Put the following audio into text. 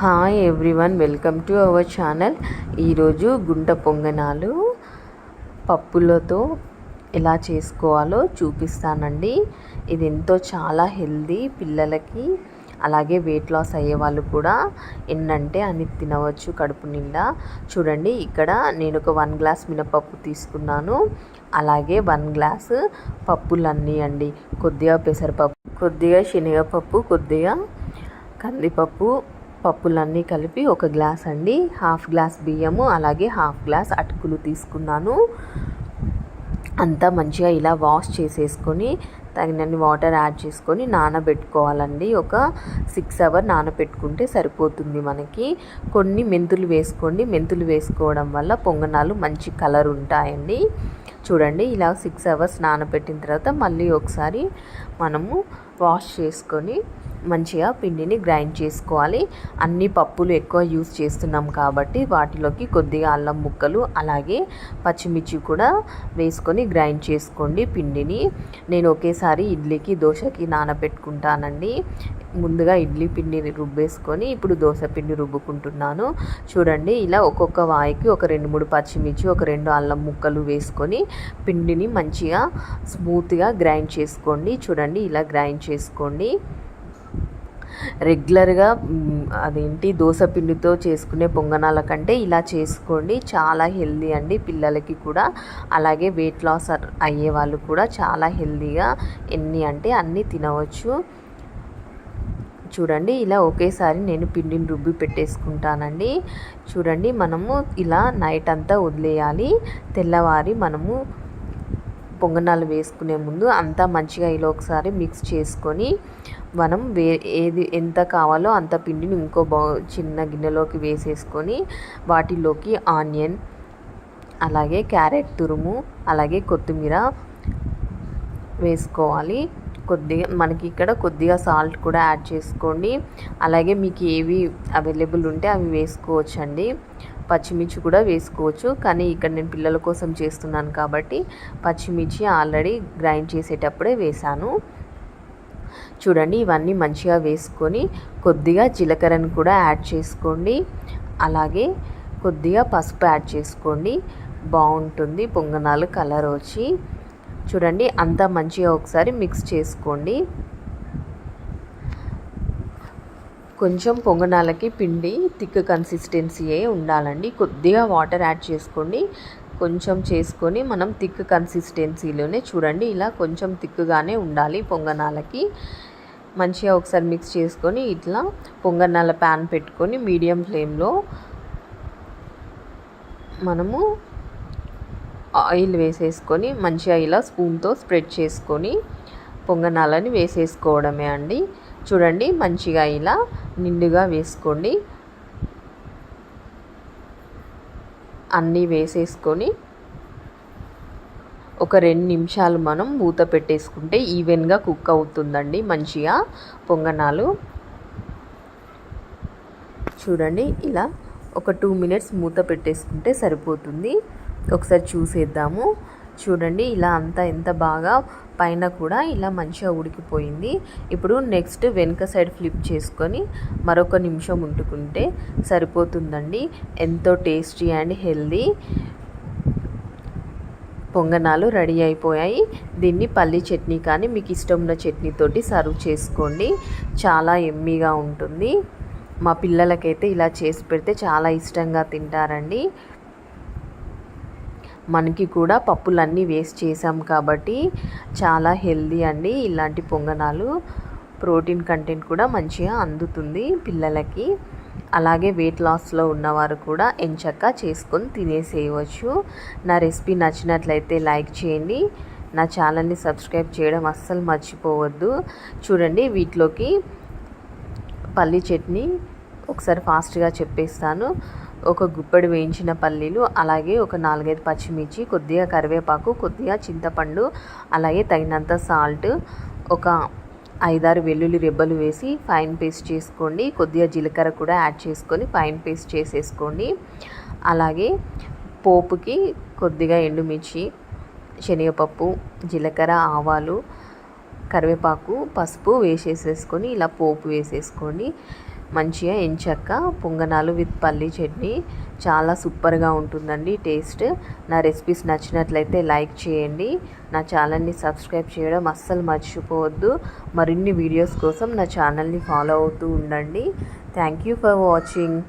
Hi everyone welcome to our channel ఈరోజు గుంట పొంగనాలు పప్పులతో ఎలా చేసుకోవాలో చూపిస్తానండి. ఇది ఎంతో చాలా హెల్దీ పిల్లలకి అలాగే వెయిట్ లాస్ అయ్యే వాళ్ళు కూడా ఎన్నంటే అని తినవచ్చు కడుపు నిండా. చూడండి ఇక్కడ నేను ఒక వన్ గ్లాస్ మినపప్పు తీసుకున్నాను. అలాగే వన్ గ్లాస్ పప్పులన్నీ అండి. కొద్దిగా పెసరపప్పు కొద్దిగా శనగపప్పు కొద్దిగా కందిపప్పు పప్పులన్నీ కలిపి ఒక గ్లాస్ అండి. హాఫ్ గ్లాస్ బియ్యము అలాగే హాఫ్ గ్లాస్ అటుకులు తీసుకున్నాను. అంతా మంచిగా ఇలా వాష్ చేసేసుకొని తగినన్ని వాటర్ యాడ్ చేసుకొని నానబెట్టుకోవాలండి. ఒక సిక్స్ అవర్ నానబెట్టుకుంటే సరిపోతుంది మనకి. కొన్ని మెంతులు వేసుకోండి. మెంతులు వేసుకోవడం వల్ల పొంగనాలు మంచి కలర్ ఉంటాయండి. చూడండి ఇలా సిక్స్ అవర్స్ నానబెట్టిన తర్వాత మళ్ళీ ఒకసారి మనము వాష్ చేసుకొని మంచిగా పిండిని గ్రైండ్ చేసుకోవాలి. అన్ని పప్పులు ఎక్కువ యూస్ చేస్తున్నాం కాబట్టి వాటిలోకి కొద్దిగా అల్లం ముక్కలు అలాగే పచ్చిమిర్చి కూడా వేసుకొని గ్రైండ్ చేసుకోండి పిండిని. నేను ఒకేసారి ఇడ్లీకి దోశకి నానబెట్టుకుంటానండి. ముందుగా ఇడ్లీ పిండిని రుబ్బేసుకొని ఇప్పుడు దోశ పిండి రుబ్బుకుంటున్నాను. చూడండి ఇలా ఒక్కొక్క వాయికి ఒక రెండు మూడు పచ్చిమిర్చి ఒక రెండు అల్లం ముక్కలు వేసుకొని పిండిని మంచిగా స్మూత్గా గ్రైండ్ చేసుకోండి. చూడండి ఇలా గ్రైండ్ చేసుకోండి. రెగ్యులర్గా అదేంటి దోశ పిండితో చేసుకునే పొంగనాల కంటే ఇలా చేసుకోండి. చాలా హెల్దీ అండి పిల్లలకి కూడా. అలాగే వెయిట్ లాస్ అయ్యే వాళ్ళు కూడా చాలా హెల్దీగా ఎన్ని అంటే అన్నీ తినవచ్చు. చూడండి ఇలా ఒకేసారి నేను పిండిని రుబ్బి పెట్టేసుకుంటానండి. చూడండి మనము ఇలా నైట్ అంతా వదిలేయాలి. తెల్లవారి మనము పొంగనాలు వేసుకునే ముందు అంతా మంచిగా ఇలా ఒకసారి మిక్స్ చేసుకొని మనం వే ఏది ఎంత కావాలో అంత పిండిని ఇంకో బౌ చిన్న గిన్నెలోకి వేసేసుకొని వాటిలోకి ఆనియన్ అలాగే క్యారెట్ తురుము అలాగే కొత్తిమీర వేసుకోవాలి. కొద్దిగా మనకి ఇక్కడ కొద్దిగా సాల్ట్ కూడా యాడ్ చేసుకోండి. అలాగే మీకు ఏవి అవైలబుల్ ఉంటే అవి వేసుకోవచ్చండి. పచ్చిమిర్చి కూడా వేసుకోవచ్చు. కానీ ఇక్కడ నేను పిల్లల కోసం చేస్తున్నాను కాబట్టి పచ్చిమిర్చి ఆల్రెడీ గ్రైండ్ చేసేటప్పుడే వేసాను. చూడండి ఇవన్నీ మంచిగా వేసుకొని కొద్దిగా జీలకర్రను కూడా యాడ్ చేసుకోండి. అలాగే కొద్దిగా పసుపు యాడ్ చేసుకోండి. బాగుంటుంది. పొంగనాలు కలర్ వచ్చి. చూడండి అంతా మంచిగా ఒకసారి మిక్స్ చేసుకోండి. కొంచెం పొంగనాలకి పిండి థిక్ కన్సిస్టెన్సీయే ఉండాలండి. కొద్దిగా వాటర్ యాడ్ చేసుకోండి. కొంచెం చేసుకొని మనం థిక్ కన్సిస్టెన్సీలోనే చూడండి ఇలా కొంచెం థిక్గానే ఉండాలి పొంగనాలకి. మంచిగా ఒకసారి మిక్స్ చేసుకొని ఇట్లా పొంగనాల ప్యాన్ పెట్టుకొని మీడియం ఫ్లేమ్లో మనము ఆయిల్ వేసేసుకొని మంచిగా ఇలా స్పూన్తో స్ప్రెడ్ చేసుకొని పొంగనాలని వేసేసుకోవడమే అండి. చూడండి మంచిగా ఇలా నిండుగా వేసుకోండి. అన్నీ వేసేసుకొని ఒక రెండు నిమిషాలు మనం మూత పెట్టేసుకుంటే ఈవెన్గా కుక్ అవుతుందండి మంచిగా పొంగనాలు. చూడండి ఇలా ఒక టూ మినిట్స్ మూత పెట్టేసుకుంటే సరిపోతుంది. ఒకసారి చూసేద్దాము. చూడండి ఇలా అంతా ఎంత బాగా పైన కూడా ఇలా మంచిగా ఉడికిపోయింది. ఇప్పుడు నెక్స్ట్ వెనుక సైడ్ ఫ్లిప్ చేసుకొని మరొక నిమిషం ఉంటుకుంటే సరిపోతుందండి. ఎంతో టేస్టీ అండ్ హెల్దీ పొంగనాలు రెడీ అయిపోయాయి. దీన్ని పల్లి చట్నీ కానీ మీకు ఇష్టం ఉన్న చట్నీతోటి సర్వ్ చేసుకోండి. చాలా ఎమ్మీగా ఉంటుంది. మా పిల్లలకైతే ఇలా చేసి పెడితే చాలా ఇష్టంగా తింటారండి. మనకి కూడా పప్పులన్నీ వేస్ట్ చేసాం కాబట్టి చాలా హెల్దీ అండి ఇలాంటి పొంగనాలు. ప్రోటీన్ కంటెంట్ కూడా మంచిగా అందుతుంది పిల్లలకి. అలాగే వెయిట్ లాస్లో ఉన్నవారు కూడా ఎంచక్క చేసుకొని తినేసేయవచ్చు. నా రెసిపీ నచ్చినట్లయితే లైక్ చేయండి. నా ఛానల్ని సబ్స్క్రైబ్ చేయడం అస్సలు మర్చిపోవద్దు. చూడండి వీటిలోకి పల్లి చట్నీ ఒకసారి ఫాస్ట్గా చెప్పేస్తాను. ఒక గుప్పెడు వేయించిన పల్లీలు అలాగే ఒక నాలుగైదు పచ్చిమిర్చి కొద్దిగా కరివేపాకు కొద్దిగా చింతపండు అలాగే తగినంత సాల్ట్ ఒక ఐదారు వెల్లుల్లి రెబ్బలు వేసి ఫైన్ పేస్ట్ చేసుకోండి. కొద్దిగా జీలకర్ర కూడా యాడ్ చేసుకొని ఫైన్ పేస్ట్ చేసేసుకోండి. అలాగే పోపుకి కొద్దిగా ఎండుమిర్చి శనగపప్పు జీలకర్ర ఆవాలు కరివేపాకు పసుపు వేసేసేసుకొని ఇలా పోపు వేసేసుకోండి. మంచిగా ఎంచక్క పొంగనాలు విత్ పల్లీ చట్నీ. చాలా సూపర్గా ఉంటుందండి టేస్ట్. నా రెసిపీస్ నచ్చినట్లయితే లైక్ చేయండి. నా ఛానల్ని సబ్స్క్రైబ్ చేయడం అస్సలు మర్చిపోవద్దు. మరిన్ని వీడియోస్ కోసం నా ఛానల్ని ఫాలో అవుతూ ఉండండి. Thank you for watching.